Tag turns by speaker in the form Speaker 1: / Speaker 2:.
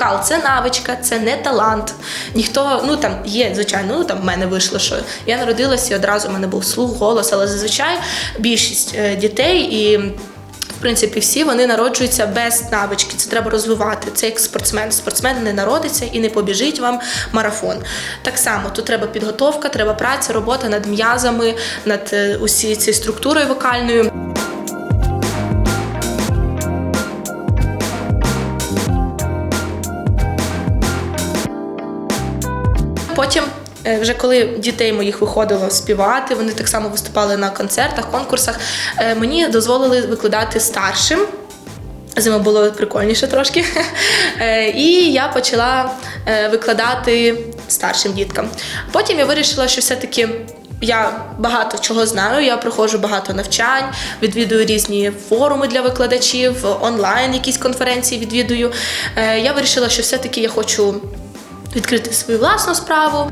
Speaker 1: вокал це навичка, це не талант. Ніхто, ну там є, звичайно, ну там в мене вийшло, що я народилася і одразу в мене був слух, голос, але зазвичай більшість е, дітей і. В принципі, всі вони народжуються без навички. Це треба розвивати. Це як спортсмен. Спортсмен не народиться і не побіжить вам марафон. Так само тут треба підготовка, треба праця, робота над м'язами, над е, усі цією структурою вокальною. Потім, е, вже коли дітей моїх виходило співати, вони так само виступали на концертах, конкурсах. е, Мені дозволили викладати старшим. З ними було прикольніше трошки. Е, І я почала викладати старшим діткам. Потім я вирішила, що все-таки я багато чого знаю. Я проходжу багато навчань, відвідую різні форуми для викладачів, онлайн якісь конференції відвідую. Я вирішила, що все-таки я хочу відкрити свою власну справу.